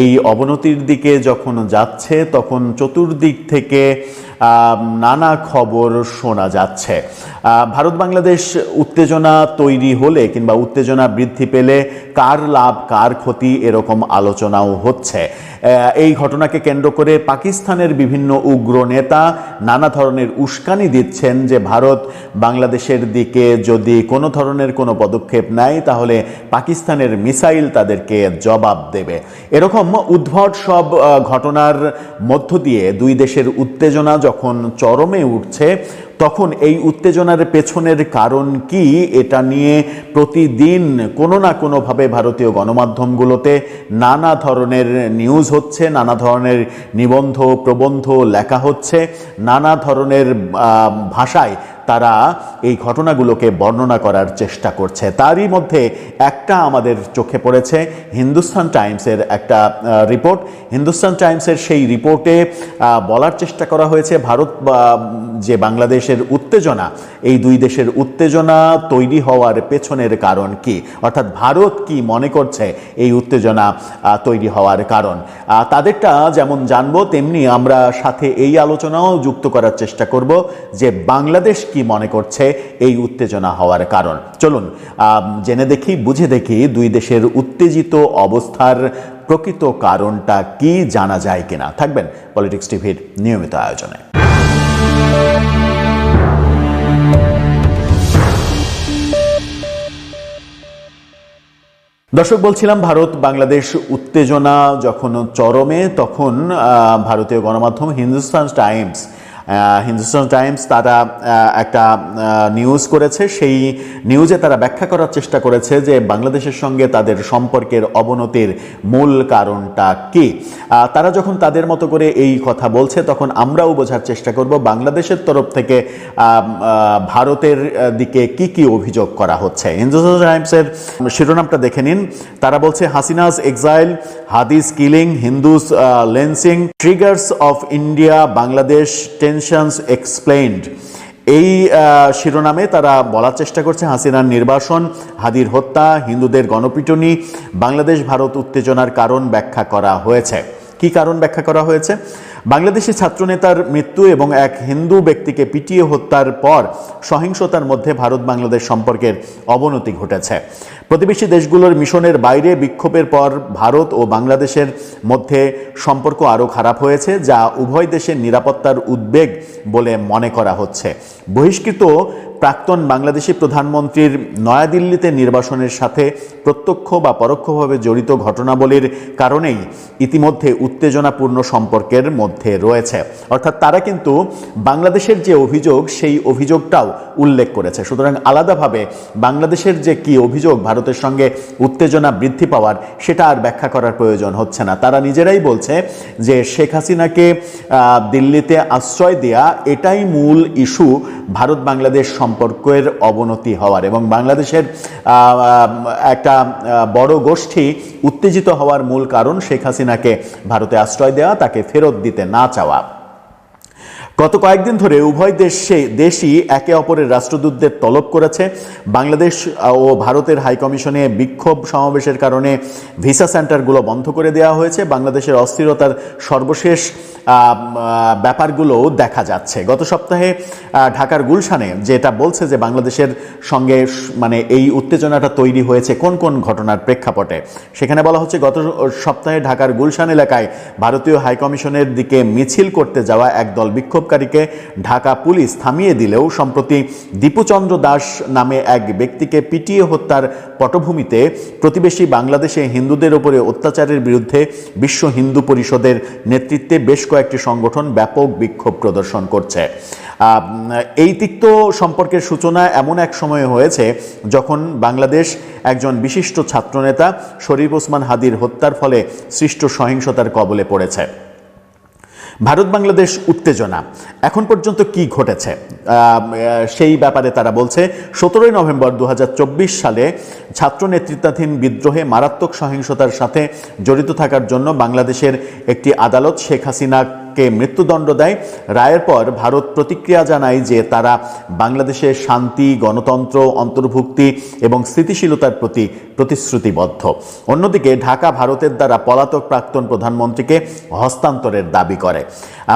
এই অবনতির দিকে যখন যাচ্ছে, তখন চতুর্দিক থেকে নানা খবর শোনা যাচ্ছে। ভারত বাংলাদেশ উত্তেজনা তৈরি হলে কিংবা উত্তেজনা বৃদ্ধি পেলে কার লাভ, কার ক্ষতি এরকম আলোচনাও হচ্ছে। এই ঘটনাকে কেন্দ্র করে পাকিস্তানের বিভিন্ন উগ্র নেতা নানা ধরনের উস্কানি দিচ্ছেন যে ভারত বাংলাদেশের দিকে যদি কোনো ধরনের কোনো পদক্ষেপ নেয়, তাহলে পাকিস্তানের মিসাইল তাদেরকে জবাব দেবে। এরকম উদ্ভট সব ঘটনার মধ্য দিয়ে দুই দেশের উত্তেজনা যখন চরমে উঠছে তখন এই উত্তেজনার পেছনের কারণ কি এটা নিয়ে প্রতিদিন কোনো না কোনোভাবে ভারতীয় গণমাধ্যমগুলোতে নানা ধরনের নিউজ হচ্ছে, নানা ধরনের নিবন্ধ, প্রবন্ধ লেখা হচ্ছে, নানা ধরনের ভাষায় তারা এই ঘটনাগুলোকে বর্ণনা করার চেষ্টা করছে। তারই মধ্যে একটা আমাদের চোখে পড়েছে, হিন্দুস্তান টাইমসের একটা রিপোর্ট। হিন্দুস্তান টাইমসের সেই রিপোর্টে বলার চেষ্টা করা হয়েছে, ভারত যে বাংলাদেশের উত্তেজনা, এই দুই দেশের উত্তেজনা তৈরি হওয়ার পেছনের কারণ কি? অর্থাৎ ভারত কি মনে করছে এই উত্তেজনা তৈরি হওয়ার কারণ? তাদেরটা যেমন জানব, তেমনি আমরা সাথে এই আলোচনাও যুক্ত করার চেষ্টা করব যে বাংলাদেশ কি মনে করছে এই উত্তেজনা হওয়ার কারণ। চলুন জেনে দেখি, বুঝে দেখি দুই দেশের উত্তেজিত অবস্থার প্রকৃত কারণটা কি জানা যায় কিনা। থাকবেন পলিটিক্স টিভির নিয়মিত আয়োজনে। দর্শক বলছিলাম ভারত বাংলাদেশ উত্তেজনা যখন চরমে তখন ভারতীয় গণমাধ্যম হিন্দুস্তান টাইমস হিন্দুস্তান টাইমস তারা একটা নিউজ করেছে। সেই নিউজে তারা ব্যাখ্যা করার চেষ্টা করেছে যে বাংলাদেশের সঙ্গে তাদের সম্পর্কের অবনতির মূল কারণটা কি। তারা যখন তাদের মতো করে এই কথা বলছে, তখন আমরাও বোঝার চেষ্টা করব বাংলাদেশের তরফ থেকে ভারতের দিকে কি কি অভিযোগ করা হচ্ছে। হিন্দুস্তান টাইমসের শিরোনামটা দেখে নিন। তারা বলছে, Hasina's exile Hadi's killing Hindus lynching triggers of India Bangladesh tensions explained এই শিরোনামে তারা বলার চেষ্টা করছে হাসিনার নির্বাসন, হাদির হত্যা, হিন্দুদের গণপিটুনি, বাংলাদেশ, ভারত উত্তেজনার কারণ ব্যাখ্যা করা হয়েছে। কি কারণ ব্যাখ্যা করা হয়েছে? বাংলাদেশি ছাত্রনেতার মৃত্যু এবং এক হিন্দু ব্যক্তিকে পিটিয়ে হত্যার পর সহিংসতার মধ্যে ভারত বাংলাদেশ সম্পর্কের অবনতি ঘটেছে। প্রতিবেশী দেশগুলোর মিশনের বাইরে বিক্ষোভের পর ভারত ও বাংলাদেশের মধ্যে সম্পর্ক আরও খারাপ হয়েছে, যা উভয় দেশের নিরাপত্তার উদ্বেগ বলে মনে করা হচ্ছে। বহিষ্কৃত প্রাক্তন বাংলাদেশি প্রধানমন্ত্রীর নয়াদিল্লিতে নির্বাসনের সাথে প্রত্যক্ষ বা পরোক্ষভাবে জড়িত ঘটনাবলীর কারণেই ইতিমধ্যে উত্তেজনাপূর্ণ সম্পর্কের মধ্যে রয়েছে। অর্থাৎ তারা কিন্তু বাংলাদেশের যে অভিযোগ, সেই অভিযোগটাও উল্লেখ করেছে। সুতরাং আলাদাভাবে বাংলাদেশের যে কি অভিযোগ, ভারতের সঙ্গে উত্তেজনা বৃদ্ধি পাওয়ার, সেটা আর ব্যাখ্যা করার প্রয়োজন হচ্ছে না। তারা নিজেরাই বলছে যে শেখ হাসিনাকে দিল্লিতে আশ্রয় দেয়া এটাই মূল ইস্যু ভারত বাংলাদেশ সম্পর্কের অবনতি হওয়ার এবং বাংলাদেশের একটা বড় গোষ্ঠী উত্তেজিত হওয়ার মূল কারণ শেখ হাসিনাকে ভারতে আশ্রয় দেওয়া, তাকে ফেরত দিতে না চাওয়া। গত কয়েকদিন ধরে উভয় দেশে, দেশই একে অপরের রাষ্ট্রদূতদের তলব করেছে। বাংলাদেশ ও ভারতের হাইকমিশনে বিক্ষোভ সমাবেশের কারণে ভিসা সেন্টারগুলো বন্ধ করে দেওয়া হয়েছে। বাংলাদেশের অস্থিরতার সর্বশেষ ব্যাপারগুলো দেখা যাচ্ছে। গত সপ্তাহে ঢাকার গুলশানে যেটা বলছে যে বাংলাদেশের সঙ্গে মানে এই উত্তেজনাটা তৈরি হয়েছে কোন কোন ঘটনার প্রেক্ষাপটে? সেখানে বলা হচ্ছে গত সপ্তাহে ঢাকার গুলশান এলাকায় ভারতীয় হাইকমিশনের দিকে মিছিল করতে যাওয়া একদল বিক্ষোভকারীকে ঢাকা পুলিশ থামিয়ে দিলেও সম্প্রতি দীপুচন্দ্র দাস নামে এক ব্যক্তিকে পিটিয়ে হত্যার পটভূমিতে প্রতিবেশী বাংলাদেশে হিন্দুদের উপরে অত্যাচারের বিরুদ্ধে বিশ্ব হিন্দু পরিষদের নেতৃত্বে বেশ কয়েকটি সংগঠন ব্যাপক বিক্ষোভ প্রদর্শন করছে। এই তিক্ত সম্পর্কের সূচনা এমন এক সময়ে হয়েছে যখন বাংলাদেশ একজন বিশিষ্ট ছাত্রনেতা শরীফ ওসমান হাদির হত্যার ফলে সৃষ্ট সহিংসতার কবলে পড়েছে। ভারত বাংলাদেশ উত্তেজনা। এখন পর্যন্ত কি ঘটেছে? সেই ব্যাপারে তারা বলছে, সতেরোই নভেম্বর দু হাজার চব্বিশ সালে ছাত্র নেতৃত্বাধীন বিদ্রোহে মারাত্মক সহিংসতার সাথে জড়িত থাকার জন্য বাংলাদেশের একটি আদালত শেখ হাসিনা কে মৃত্যুদণ্ড দেয়। রায়ের পর ভারত প্রতিক্রিয়া জানায় যে তারা বাংলাদেশের শান্তি, গণতন্ত্র, অন্তর্ভুক্তি এবং স্থিতিশীলতার প্রতি প্রতিশ্রুতিবদ্ধ। অন্যদিকে ঢাকা ভারতের দ্বারা পলাতক প্রাক্তন প্রধানমন্ত্রীকে হস্তান্তরের দাবি করে।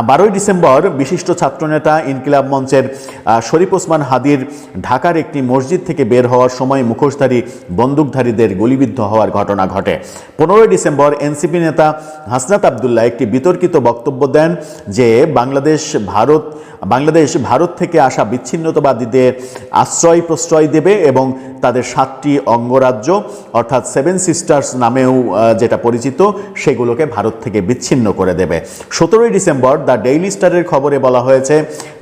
বারোই ডিসেম্বর বিশিষ্ট ছাত্রনেতা ইনকিলাব মঞ্চের শরীফ ওসমান হাদির ঢাকার একটি মসজিদ থেকে বের হওয়ার সময় মুখোশধারী বন্দুকধারীদের গুলিবিদ্ধ হওয়ার ঘটনা ঘটে। পনেরোই ডিসেম্বর এনসিপি নেতা হাসনাত আবদুল্লাহ একটি বিতর্কিত বক্তব্য দেন। যে বাংলাদেশ ভারত বাংলাদেশ ভারত থেকে আসা বিচ্ছিন্নতাবাদীদের আশ্রয় প্রশ্রয় দেবে এবং তাদের সাতটি অঙ্গরাজ্য, অর্থাৎ সেভেন সিস্টার্স নামেও যেটা পরিচিত, সেগুলোকে ভারত থেকে বিচ্ছিন্ন করে দেবে। সতেরোই ডিসেম্বর দ্য ডেইলি স্টারের খবরে বলা হয়েছে,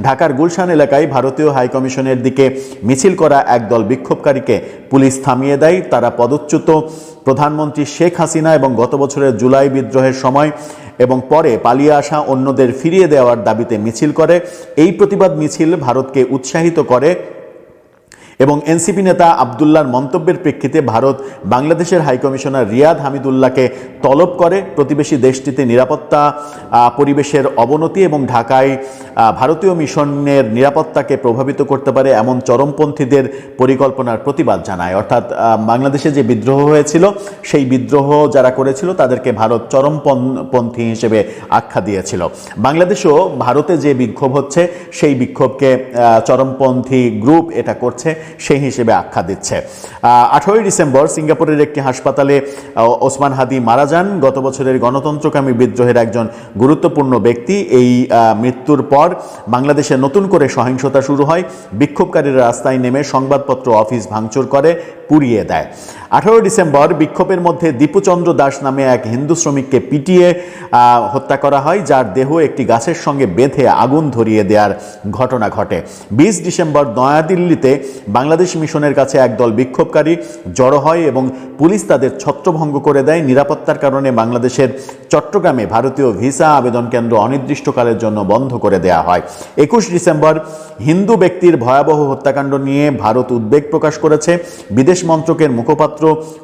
ঢাকার গুলশান এলাকায় ভারতীয় হাইকমিশনের দিকে মিছিল করা একদল বিক্ষোভকারীকে পুলিশ থামিয়ে দেয়। তারা পদচ্যুত। প্রধানমন্ত্রী শেখ হাসিনা এবং গত বছরের জুলাই বিদ্রোহের সময় এবং পরে পালিয়ে আসা অন্যদের ফিরিয়ে দেওয়ার দাবিতে মিছিল করে। এই প্রতিবাদ মিছিল ভারতকে উৎসাহিত করে এবং এনসিপি নেতা আবদুল্লার মন্তব্যের প্রেক্ষিতে ভারত বাংলাদেশের হাইকমিশনার রিয়াদ হামিদুল্লাহকে তলব করে প্রতিবেশী দেশটিতে নিরাপত্তা পরিবেশের অবনতি এবং ঢাকায় ভারতীয় মিশনের নিরাপত্তাকে প্রভাবিত করতে পারে এমন চরমপন্থীদের পরিকল্পনার প্রতিবাদ জানায়। অর্থাৎ বাংলাদেশে যে বিদ্রোহ হয়েছিল, সেই বিদ্রোহ যারা করেছিল, তাদেরকে ভারত চরমপন্থী হিসেবে আখ্যা দিয়েছিল। বাংলাদেশও ভারতে যে বিক্ষোভ হচ্ছে, সেই বিক্ষোভকে চরমপন্থী গ্রুপ এটা করছে। সেই হিসেবে আখ্যা দিচ্ছে। আঠারোই ডিসেম্বর সিঙ্গাপুরের একটি হাসপাতালে ওসমান হাদি মারা যান। গত বছরের গণতন্ত্রকামী বিদ্রোহের একজন গুরুত্বপূর্ণ ব্যক্তি। এই মৃত্যুর পর বাংলাদেশে নতুন করে সহিংসতা শুরু হয়। বিক্ষোভকারীরা রাস্তায় নেমে সংবাদপত্র অফিস ভাঙচুর করে। পুড়িয়ে দেয়। আঠারো ডিসেম্বর বিক্ষোভের মধ্যে দীপুচন্দ্র দাস নামে এক হিন্দু শ্রমিককে পিটিয়ে হত্যা করা হয়, যার দেহ একটি গাছের সঙ্গে বেঁধে আগুন ধরিয়ে দেওয়ার ঘটনা ঘটে। বিশ ডিসেম্বর নয়াদিল্লিতে বাংলাদেশ মিশনের কাছে একদল বিক্ষোভকারী জড়ো হয় এবং পুলিশ তাদের ছত্রভঙ্গ করে দেয়। নিরাপত্তার কারণে বাংলাদেশের চট্টগ্রামে ভারতীয় ভিসা আবেদন কেন্দ্র অনির্দিষ্টকালের জন্য বন্ধ করে দেওয়া হয়। একুশ ডিসেম্বর হিন্দু ব্যক্তির ভয়াবহ হত্যাকাণ্ড নিয়ে ভারত উদ্বেগ প্রকাশ করেছে। বিদেশ মন্ত্রকের মুখপাত্র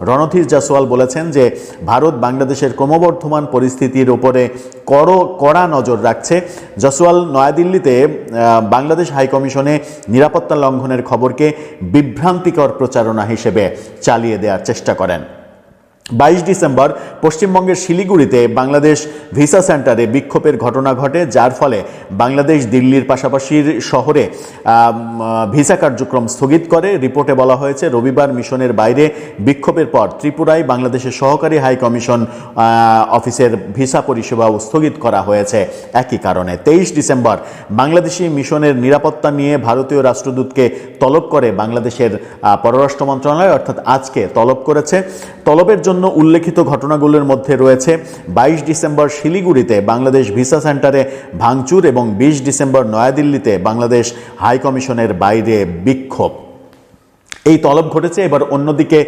রণধীর জাসওয়াল বলেছেন যে ভারত বাংলাদেশের ক্রমবর্ধমান পরিস্থিতির ওপরে করো, কড়া নজর রাখছে। জাসওয়াল নয়াদিল্লিতে বাংলাদেশ হাইকমিশনে নিরাপত্তা লঙ্ঘনের খবরকে বিভ্রান্তিকর প্রচারণা হিসেবে চালিয়ে দেওয়ার চেষ্টা করেন। বাইশ ডিসেম্বর পশ্চিমবঙ্গের শিলিগুড়িতে বাংলাদেশ ভিসা সেন্টারে বিক্ষোভের ঘটনা ঘটে, যার ফলে বাংলাদেশ দিল্লির পাশাপাশি শহরে ভিসা কার্যক্রম স্থগিত করে। রিপোর্টে বলা হয়েছে, রবিবার মিশনের বাইরে বিক্ষোভের পর ত্রিপুরায় বাংলাদেশের সহকারী হাই কমিশন অফিসের ভিসা পরিষেবাও স্থগিত করা হয়েছে। একই কারণে তেইশ ডিসেম্বর বাংলাদেশি মিশনের নিরাপত্তা নিয়ে ভারতীয় রাষ্ট্রদূতকে তলব করে বাংলাদেশের পররাষ্ট্র মন্ত্রণালয়, অর্থাৎ আজকে তলব করেছে। তলবের জন্য উল্লেখিত ঘটনাগুলোর মধ্যে রয়েছে বাইশ ডিসেম্বর শিলিগুড়িতে বাংলাদেশ ভিসা সেন্টারে ভাঙচুর এবং বিশ ডিসেম্বর নয়াদিল্লিতে বাংলাদেশ হাই কমিশনের বাইরে বিক্ষোভ। এই তলব ঘটেছে। এবার অন্যদিকে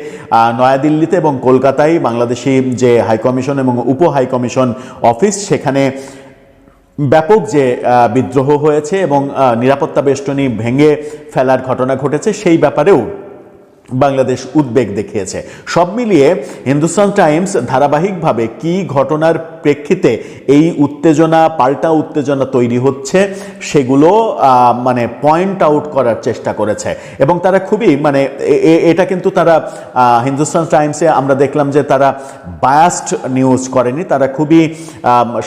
নয়াদিল্লিতে এবং কলকাতায় বাংলাদেশি যে হাইকমিশন এবং উপ হাইকমিশন অফিস, সেখানে ব্যাপক যে বিদ্রোহ হয়েছে এবং নিরাপত্তা বেষ্টনী ভেঙে ফেলার ঘটনা ঘটেছে। সেই ব্যাপারেও বাংলাদেশ উদ্বেগ দেখিয়েছে। সব মিলিয়ে হিন্দুস্তান টাইমস ধারাবাহিকভাবে কি ঘটনার প্রেক্ষিতে এই উত্তেজনা, পাল্টা উত্তেজনা তৈরি হচ্ছে, সেগুলো মানে পয়েন্ট আউট করার চেষ্টা করেছে। এবং তারা খুবই মানে এটা কিন্তু তারা হিন্দুস্তান টাইমসে আমরা দেখলাম যে তারা বায়াস্ট নিউজ করেনি। তারা খুবই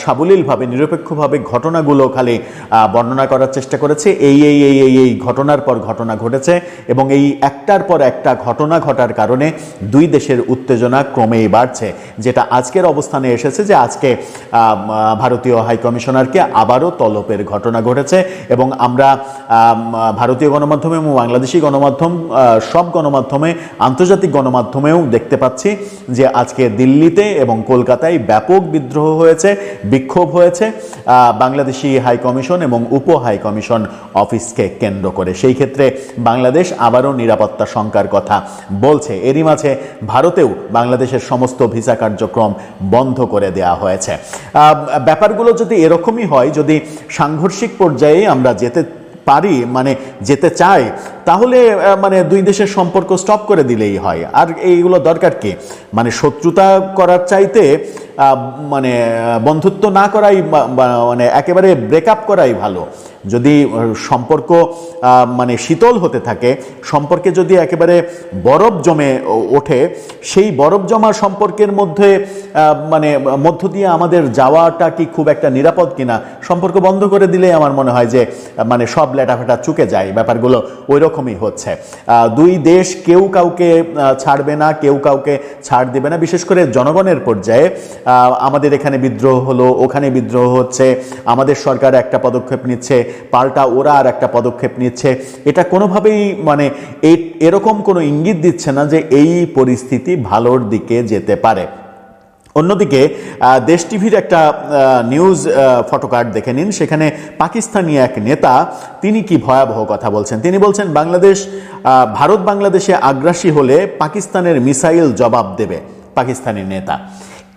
সাবলীলভাবে, নিরপেক্ষভাবে ঘটনাগুলো খালি বর্ণনা করার চেষ্টা করেছে। এই এই এই এই ঘটনার পর ঘটনা ঘটেছে এবং এই একটার পর একটা ঘটনা ঘটার কারণে দুই দেশের উত্তেজনা ক্রমেই বাড়ছে, যেটা আজকের অবস্থানে এসেছে যে আজকে ভারতীয় হাইকমিশনারকে আবারও তলবের ঘটনা ঘটেছে এবং আমরা ভারতীয় গণমাধ্যমে এবং বাংলাদেশি গণমাধ্যম সব গণমাধ্যমে, আন্তর্জাতিক গণমাধ্যমেও দেখতে পাচ্ছি যে আজকে দিল্লিতে এবং কলকাতায় ব্যাপক বিদ্রোহ হয়েছে, বিক্ষোভ হয়েছে বাংলাদেশি হাই কমিশন এবং উপ হাই কমিশন অফিসকে কেন্দ্র করে। সেই ক্ষেত্রে বাংলাদেশ আবারও নিরাপত্তা শঙ্কার কথা বলছে। এরই মাঝে ভারতেও বাংলাদেশের সমস্ত ভিসা কার্যক্রম বন্ধ করে দেয়া হয়েছে। ব্যাপারগুলো যদি এরকমই হয়, যদি সাংঘর্ষিক পর্যায়ে আমরা যেতে পারি মানে যেতে চাই তাহলে মানে দুই দেশের সম্পর্ক স্টপ করে দিলেই হয়। আর এইগুলো দরকার কি? মানে শত্রুতা করার চাইতে মানে বন্ধুত্ব না করাই মানে একেবারে ব্রেকআপ করাই ভালো। যদি সম্পর্ক মানে শীতল হতে থাকে, সম্পর্কে যদি একেবারে বরফ জমে ওঠে, সেই বরফ জমা সম্পর্কের মধ্যে মানে মধ্য দিয়ে আমাদের যাওয়াটা কি খুব একটা নিরাপদ কিনা, সম্পর্ক বন্ধ করে দিলে আমার মনে হয় যে মানে সব লেটাফেটা চুকে যায়। ব্যাপারগুলো ওই রকমই হচ্ছে। দুই দেশ কেউ কাউকে ছাড়বে না, কেউ কাউকে ছাড় দেবে না। বিশেষ করে জনগণের পর্যায়ে আমাদের এখানে বিদ্রোহ হলো, ওখানে বিদ্রোহ হচ্ছে, আমাদের সরকার একটা পদক্ষেপ নিচ্ছে, পাল্টা ওরা আর একটা পদক্ষেপ নিচ্ছে। এটা কোনোভাবেই মানে এরকম কোনো ইঙ্গিত দিচ্ছে না যে এই পরিস্থিতি ভালোর দিকে যেতে পারে। অন্যদিকে দেশ টিভির একটা নিউজ ফটোকার্ড দেখে নিন। সেখানে পাকিস্তানি এক নেতা, তিনি কি ভয়াবহ কথা বলছেন? তিনি বলছেন, বাংলাদেশ ভারত বাংলাদেশে আগ্রাসী হলে পাকিস্তানের মিসাইল জবাব দেবে। পাকিস্তানি নেতা।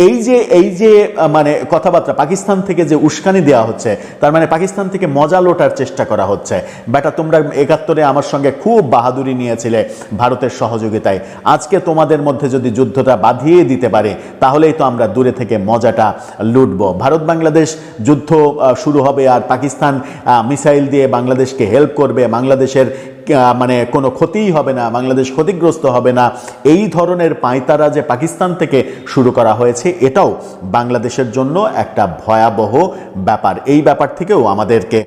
এই যে এই যে মানে কথাবার্তা, পাকিস্তান থেকে যে উস্কানি দেওয়া হচ্ছে, তার মানে পাকিস্তান থেকে মজা লোটার চেষ্টা করা হচ্ছে। বেটা, তোমরা একাত্তরে আমার সঙ্গে খুব বাহাদুরি নিয়েছিলে ভারতের সহযোগিতায়। আজকে তোমাদের মধ্যে যদি যুদ্ধটা বাঁধিয়ে দিতে পারে, তাহলেই তো আমরা দূরে থেকে মজাটা লুটবো। ভারত বাংলাদেশ যুদ্ধ শুরু হবে আর পাকিস্তান মিসাইল দিয়ে বাংলাদেশকে হেল্প করবে। বাংলাদেশের মানে কোনো ক্ষতিই হবে না, বাংলাদেশ ক্ষতিগ্রস্ত হবে না। এই ধরনের পাঁয়তারা যে পাকিস্তান থেকে শুরু করা হয়েছে, এটাও বাংলাদেশের জন্য একটা ভয়াবহ ব্যাপার। এই ব্যাপার থেকেও আমাদেরকে